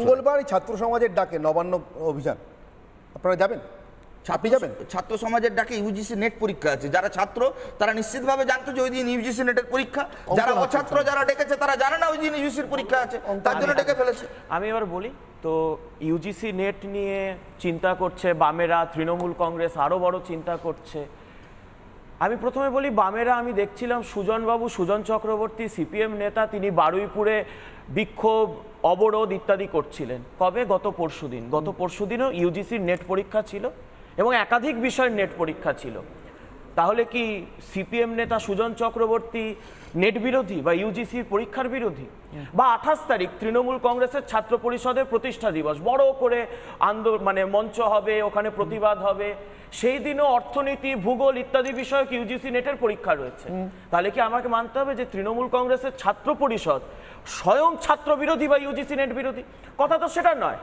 মঙ্গলবার ছাত্র সমাজের ডাকে নবান্ন অভিযান। আপনারা যাবেন? আপনি যাবেন? ছাত্র সমাজের ডাকে ইউজিসি নেট পরীক্ষা আছে। যারা ছাত্র তারা নিশ্চিতভাবে জানতো যে ওই দিন ইউজিসি নেটের পরীক্ষা। যারা অছাত্র যারা ডেকেছে তারা জানে না ওই দিন ইউজিসির পরীক্ষা আছে। তার জন্য ডেকে ফেলেছে। আমি এবার বলি তো ইউজিসি নেট নিয়ে চিন্তা করছে বামেরা তৃণমূল কংগ্রেস আরও বড় চিন্তা করছে। আমি প্রথমে বলি, বামেরা আমি দেখছিলাম সুজনবাবু সুজন চক্রবর্তী, সিপিএম নেতা, তিনি বারুইপুরে বিক্ষোভ, অবরোধ ইত্যাদি করছিলেন। কবে? গত পরশুদিন গত পরশুদিনও ইউজিসির নেট পরীক্ষা ছিল এবং একাধিক বিষয়ের নেট পরীক্ষা ছিল। তাহলে কি সিপিএম নেতা সুজন চক্রবর্তী নেট বিরোধী বা ইউজিসির পরীক্ষার বিরোধী? বা আঠাশ তারিখ তৃণমূল কংগ্রেসের ছাত্র পরিষদের প্রতিষ্ঠা দিবস। বড় করে আন্দোলন মানে মঞ্চ হবে ওখানে প্রতিবাদ হবে। সেই দিনও অর্থনীতি ভূগোল ইত্যাদি বিষয়ক ইউজিসি নেটের পরীক্ষা রয়েছে। তাহলে কি আমাকে মানতে হবে যে তৃণমূল কংগ্রেসের ছাত্র পরিষদ স্বয়ং ছাত্র বিরোধী বা ইউজিসি নেট বিরোধী? কথা তো সেটা নয়।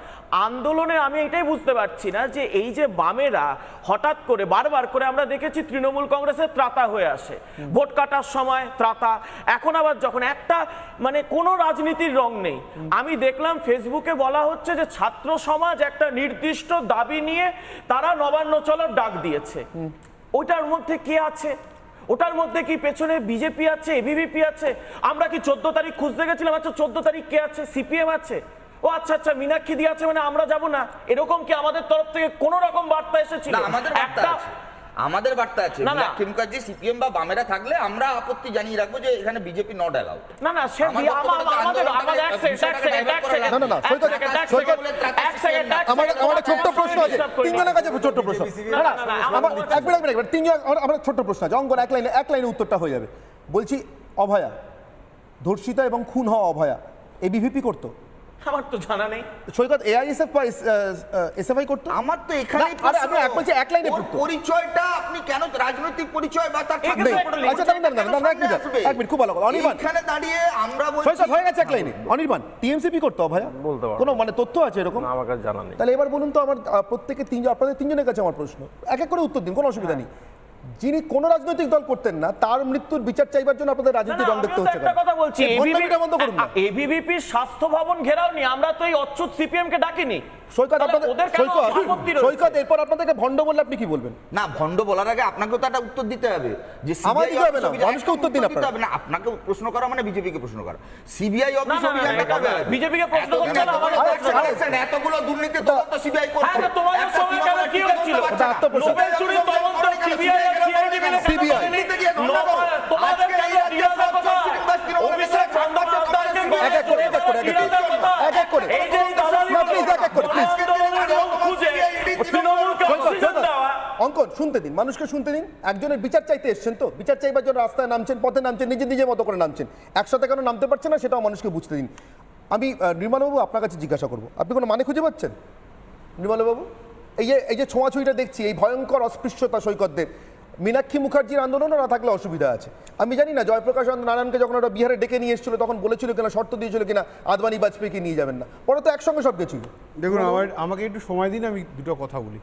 আন্দোলনে আমি এটাই বুঝতে পারছি না যে এই যে বামেরা হঠাৎ করে বারবার করে আমরা দেখেছি তৃণমূল কংগ্রেসের ত্রাতা হয়ে আসে। ভোট কাটার সময় ত্রাতা এখন আবার যখন একটা মানে কোনো রাজনীতির রং নেই। আমি দেখলাম ফেসবুকে বলা হচ্ছে যে ছাত্র সমাজ একটা নির্দিষ্ট দাবি নিয়ে তারা নবান্ন চলার ডাক দিয়েছে। ওইটার মধ্যে কে আছে? ওটার মধ্যে কি পেছনে বিজেপি আছে এবিভিপি আছে? আমরা কি চোদ্দ তারিখ খুঁজতে গেছিলাম? আচ্ছা চোদ্দ তারিখ কে আছে? সিপিএম আছে। ও আচ্ছা আচ্ছা মীনাক্ষী দিয়ে আছে মানে আমরা যাব না। এরকম কি আমাদের তরফ থেকে কোন রকম বার্তা এসেছিল? আমাদের একটা আমাদের বার্তা আছে না, না। মুখার্জি সিপিএম বা বামেরা থাকলে আমরা আপত্তি জানিয়ে রাখব যে এখানে বিজেপি নট অ্যালাউড না না সে আমাদের আমাদের এক সেকেন্ড এক সেকেন্ড না, না, না, সৈকত- সৈকত- এক সেকেন্ড আমার আমার ছোট্ট প্রশ্ন আছে। তিনজনের কাছে ছোট্ট প্রশ্ন। না, আমার আমার এক মিনিট এক মিনিট, তিনজন আমার- ছোট্ট প্রশ্ন আছে। অঙ্কন এক লাইনে এক লাইনে উত্তরটা হয়ে যাবে। বলছি অভয়া ধর্ষিতা এবং খুন হওয়া অভয়া এবিভিপি করতো? আমার তো জানা নেই। সৈকত এআইএসএফ বা এসএফআই করতো? আমার তো এখানেই না, আরে আমি এক বলছি এক লাইনে পড়তো। পরিচয়টা আপনি কেন রাজনৈতিক পরিচয় বা তার এখানে নেই। আচ্ছা এক মিনিট এক মিনিট খুব ভালো কথা। অনির্বাণ। এইখানে দাঁড়িয়ে আমরা বলছি সৈকত হয়ে গেছে এক লাইনে। অনির্বাণ টিএমসিপি করতো অভয়া? বলতে পারব। কোনো মানে তথ্য আছে এরকম? আমার কাছে জানা নেই। তাহলে এবার বলুন তো আমার প্রত্যেকে তিনজন আপনাদের তিনজনের কাছে আমার প্রশ্ন। এক এক করে উত্তর দিন কোনো অসুবিধা নেই। যিনি কোন রাজনৈতিক দল করতেন না তার মৃত্যুর বিচার চাইবার জন্য আপনাদের রাজনীতি না, রং দেখতে হচ্ছে একটা কথা বলছি। বন্ধ করুন না। স্বাস্থ্য ভবন ঘেরাও নি আমরা তো এই অচ্যুত সিপিএম কে ডাকিনি। সৈকত আপনাদের সৈকত সৈকত এরপর আপনাদেরকে ভণ্ড বললে আপনি কি বলবেন? না ভণ্ড বলার আগে আপনাকেও তো একটা উত্তর দিতে হবে। যে আমার দিতে হবে না, মানুষকে উত্তর দিন আপনারা। হবে। না আপনাকে প্রশ্ন করা মানে বিজেপিকে প্রশ্ন করা। সিবিআই অফিস না, না, অভিযানটা এটা কবে প্রশ্ন করতে হলে আমাদের এতগুলো দুর্নীতি তদন্ত সিবিআই করছে। হ্যাঁ, তোমাদের সময় কেন কি হচ্ছিল? ওটা নোবেল চুরির অঙ্কন শুনতে। দিন। মানুষকে শুনতে দিন। একজনের বিচার চাইতে এসছেন তো। বিচার চাইবার জন্য রাস্তায় নামছেন পথে নামছেন নিজে নিজের মতো করে নামছেন। একসাথে কেন নামতে পারছেন না সেটাও মানুষকে বুঝতে দিন। আমি নির্মলবাবু আপনার কাছে জিজ্ঞাসা করব। আপনি কোনো মানে খুঁজে পাচ্ছেন? নির্মলবাবু? এই যে এই যে ছোঁয়াছুঁইটা দেখছি, এই ভয়ঙ্কর অস্পৃশ্যতা সৈকতদের। মীনাক্ষী মুখার্জির আন্দোলনও না থাকলে অসুবিধা আছে। আমি জানি না, জয়প্রকাশ নারায়ণকে যখন ওরা বিহারে ডেকে নিয়ে এসেছিল, তখন বলেছিল কিনা, শর্ত দিয়েছিল কিনা, আদবানি বাজপেয়ীকে নিয়ে যাবেন না। পরে তো একসঙ্গে সব কিছুই দেখুন, আমার, আমাকে একটু সময় দিন, আমি দুটো কথা বলি।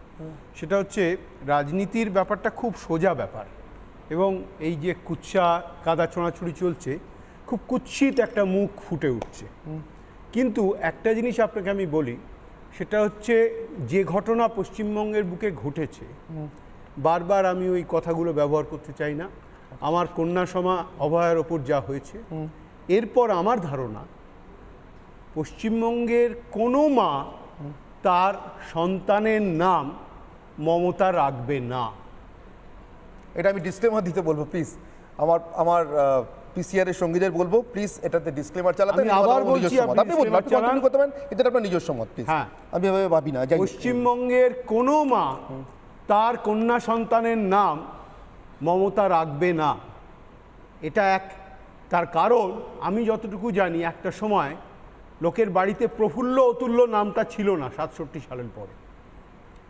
সেটা হচ্ছে, রাজনীতির ব্যাপারটা খুব সোজা ব্যাপার। এবং এই যে কুচ্ছা কাদা ছোঁড়াছুড়ি চলছে, খুব কুৎসিত একটা মুখ ফুটে উঠছে। কিন্তু একটা জিনিস আপনাকে আমি বলি সেটা হচ্ছে যে ঘটনা পশ্চিমবঙ্গের বুকে ঘটেছে বারবার আমি ওই কথাগুলো ব্যবহার করতে চাই না। আমার কন্যা সমা অভয়ের ওপর যা হয়েছে এরপর আমার ধারণা পশ্চিমবঙ্গের কোনো মা তার সন্তানের নাম মমতা রাখবে না। এটা আমি ডিসক্লেমার দিতে বলব প্লিজ আমার আমার পিসিআর এর সঙ্গীদের বলব প্লিজ এটাতে ডিসক্লেমার চালাতে আমি আবার বলছি, আপনি বলুন আপনি কন্টিনিউ করতে পারেন এটা আপনার নিজস্ব মত প্লিজ হ্যাঁ। আমি এভাবে ভাবি না পশ্চিমবঙ্গের কোনো মা তার কন্যা সন্তানের নাম মমতা রাখবে না। এটা এক তার কারণ আমি যতটুকু জানি একটা সময় লোকের বাড়িতে প্রফুল্ল অতুল্য নামটা ছিল না সাতষট্টি সালের পরে।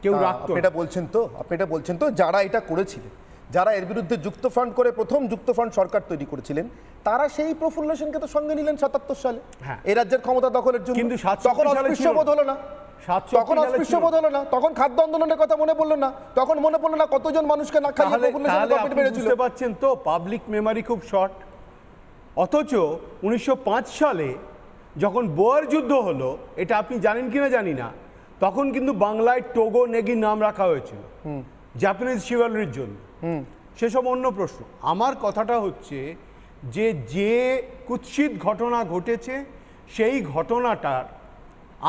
কেউ রাখতো এটা বলছেন তো আপনি এটা বলছেন তো যারা এটা করেছিলেন যারা এর বিরুদ্ধে যুক্ত ফ্রন্ট করে প্রথম যুক্ত ফ্রন্ট সরকার তৈরি করেছিলেন তারা সেই প্রফুল্ল সেনকে তো সঙ্গে নিলেন সাতাত্তর সালে। হ্যাঁ। এই রাজ্যের ক্ষমতা দখলের জন্য। কিন্তু 67 তখন সালে অস্পৃশ্য ছিল। বোধ হলো না। 67 তখন সালে অস্পৃশ্য হলো না। তখন খাদ্য আন্দোলনের কথা মনে পড়ল না। তখন মনে পড়ল না কতজন মানুষকে না খাইয়ে বুঝতে পারছেন তো পাবলিক মেমারি খুব শর্ট অথচ উনিশশো পাঁচ সালে যখন বোয়ার যুদ্ধ হলো এটা আপনি জানেন কিনা জানি না তখন কিন্তু বাংলায় টোগো নেগি নাম রাখা হয়েছিল। জাপানিজ শিভালরির জন্য সেসব অন্য প্রশ্ন। আমার কথাটা হচ্ছে যে যে কুৎসিত ঘটনা ঘটেছে সেই ঘটনাটার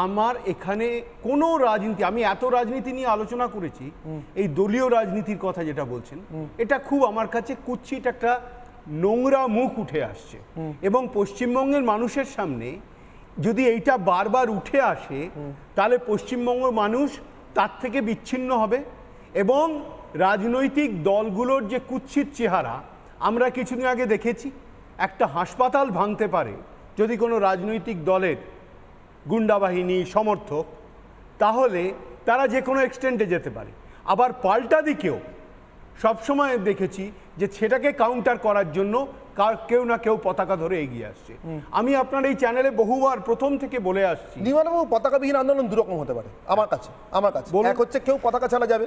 আমার এখানে কোনো রাজনীতি আমি এত রাজনীতি নিয়ে আলোচনা করেছি এই দলীয় রাজনীতির কথা যেটা বলছেন এটা খুব আমার কাছে কুৎসিত একটা নোংরা মুখ উঠে আসছে। এবং পশ্চিমবঙ্গের মানুষের সামনে যদি এইটা বারবার উঠে আসে তাহলে পশ্চিমবঙ্গের মানুষ তার থেকে বিচ্ছিন্ন হবে। এবং রাজনৈতিক দলগুলোর যে কুৎসিত চেহারা আমরা কিছুদিন আগে দেখেছি একটা হাসপাতাল ভাঙতে পারে। যদি কোনো রাজনৈতিক দলের গুন্ডাবাহিনী সমর্থক তাহলে তারা যে কোনো এক্সটেন্টে যেতে পারে। আবার পাল্টা দিকেও সবসময় দেখেছি যে সেটাকে কাউন্টার করার জন্য কার কেউ না কেউ পতাকা ধরে এগিয়ে আসছে। আমি আপনার এই চ্যানেলে বহুবার প্রথম থেকে বলে আসছি। নির্মলবাবু পতাকাবিহীন আন্দোলন দুরকম হতে পারে আমার কাছে আমার কাছে। এক হচ্ছে কেউ পতাকা ছাড়া যাবে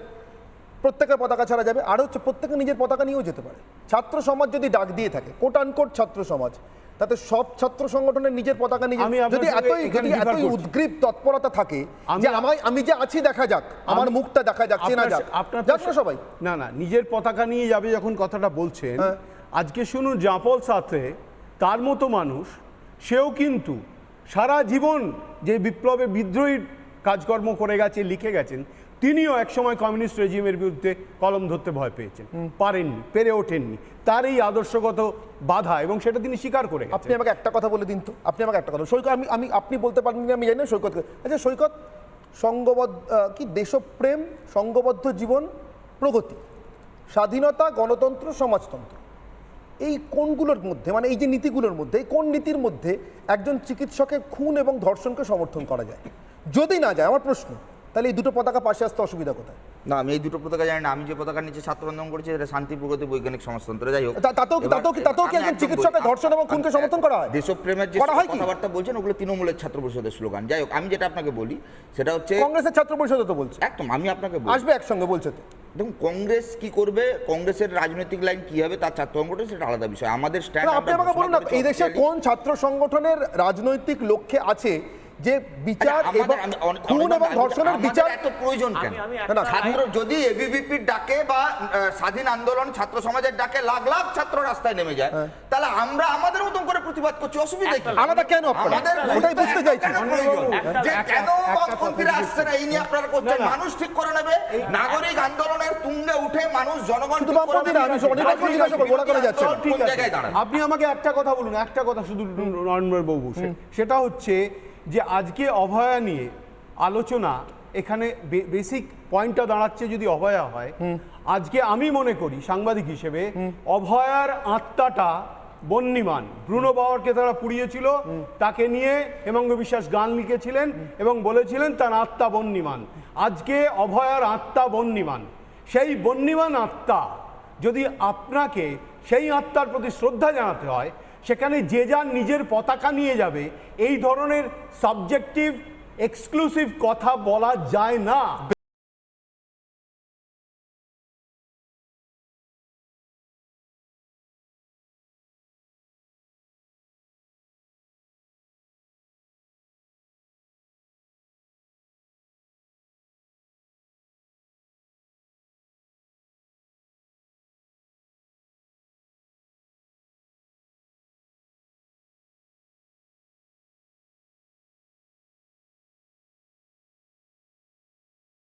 প্রত্যেকের পতাকা ছাড়া যাবে। আর হচ্ছে প্রত্যেকে নিজের পতাকা নিয়েও যেতে পারে। ছাত্র সমাজ যদি ডাক দিয়ে থাকে কোট আনকোট ছাত্র সমাজ তাতে সব ছাত্র সংগঠনের নিজের পতাকা আমি যদি এতই যদি এতই উদ্গ্রীব তৎপরতা থাকে যে আমায় আমি যে আছি দেখা যাক আমার মুখটা দেখা যাক চেনা যাক। আপনার সবাই। না না নিজের পতাকা নিয়ে যাবে যখন কথাটা বলছেন হ্যাঁ। আজকে শুনুন জাপল সাথে তার মতো মানুষ সেও কিন্তু সারা জীবন যে বিপ্লবে বিদ্রোহী কাজকর্ম করে গেছে লিখে গেছেন তিনিও একসময় কমিউনিস্ট রেজিমের বিরুদ্ধে কলম ধরতে ভয় পেয়েছেন। পারেননি পেরে ওঠেননি। তার এই আদর্শগত বাধা এবং সেটা তিনি স্বীকার করে আপনি আমাকে একটা কথা বলে দিন তো। আপনি আমাকে একটা কথা সৈকত আমি আমি আপনি বলতে পারেন আমি জানি না সৈকত আচ্ছা সৈকত সঙ্গবদ্ধ কি দেশপ্রেম সঙ্গবদ্ধ জীবন প্রগতি স্বাধীনতা গণতন্ত্র সমাজতন্ত্র। এই কোনগুলোর মধ্যে মানে এই যে নীতিগুলোর মধ্যে এই কোন নীতির মধ্যে একজন চিকিৎসকের খুন এবং ধর্ষণকে সমর্থন করা যায়? যদি না যায় আমার প্রশ্ন তাহলে এই দুটো পতাকা পাশে আসতে অসুবিধা কোথায়? না আমি এই দুটো পতাকা জানি না। আমি যে পতাকা নিচে ছাত্র আন্দোলন করেছি এটা শান্তি প্রগতি বৈজ্ঞানিক সমাজতন্ত্র। যাই হোক। তাতেও তাতেও কি- তাতেও কি একজন চিকিৎসকের ধর্ষণ এবং খুনকে সমর্থন করা হয়? দেশপ্রেমের যে? কথাবার্তা বলছেন ওগুলো তৃণমূলের ছাত্র পরিষদের স্লোগান। যাই হোক আমি যেটা আপনাকে বলি সেটা হচ্ছে কংগ্রেসের ছাত্র পরিষদও তো বলছে। একদম আমি আপনাকে বলি আসবে একসঙ্গে বলছে তো। দেখুন কংগ্রেস কি করবে? কংগ্রেসের রাজনৈতিক লাইন কি হবে? তার ছাত্র সংগঠন সেটা আলাদা বিষয়। আমাদের স্ট্যান্ড আপনি আমাকে বলুন না এই দেশে কোন ছাত্র সংগঠনের রাজনৈতিক লক্ষ্যে আছে যে বিচার এবং খুন এবং ধর্ষণের বিচার এত প্রয়োজন কেন না, ছাত্র যদি এবিভিপির ডাকে বা স্বাধীন আন্দোলন ছাত্র সমাজের ডাকে লাখ লাখ ছাত্র রাস্তায় নেমে যায় তাহলে আমরা আমাদের মতন করে প্রতিবাদ করছি অসুবিধা কি আলাদা কেন আমাদের ওটাই বুঝতে চাইছি। যে কেন বামপন্থীরা আসছে না এই নিয়ে আপনারা করছেন। মানুষ ঠিক করে নেবে নাগরিক আন্দোলনের তুঙ্গে উঠে মানুষ জনগণ শুধু ঠিক করে বামপন্থীরা, নেবে। আমি করে জিজ্ঞাসা করব, ওরা করে যাচ্ছে কোন আছে। জায়গায় দাঁড়াবে আপনি আমাকে একটা কথা বলুন একটা কথা শুধু নরেন্দ্রবাবু সেটা হচ্ছে যে আজকে অভয়া নিয়ে আলোচনা এখানে বেসিক পয়েন্টটা দাঁড়াচ্ছে যদি অভয়া হয় আজকে আমি মনে করি সাংবাদিক হিসেবে অভয়ার আত্মাটা বন্যিমান। ব্রুনো বাওয়ারকে তারা পুড়িয়েছিল তাকে নিয়ে হেমঙ্গ বিশ্বাস গান লিখেছিলেন এবং বলেছিলেন তার আত্মা বন্যিমান। আজকে অভয়ার আত্মা বন্যিমান। সেই বন্যিমান আত্মা যদি আপনাকে সেই আত্মার প্রতি শ্রদ্ধা জানাতে হয় সেখানে যে যার নিজের পতাকা নিয়ে যাবে, এই ধরনের সাবজেক্টিভ এক্সক্লুসিভ কথা বলা যায় না।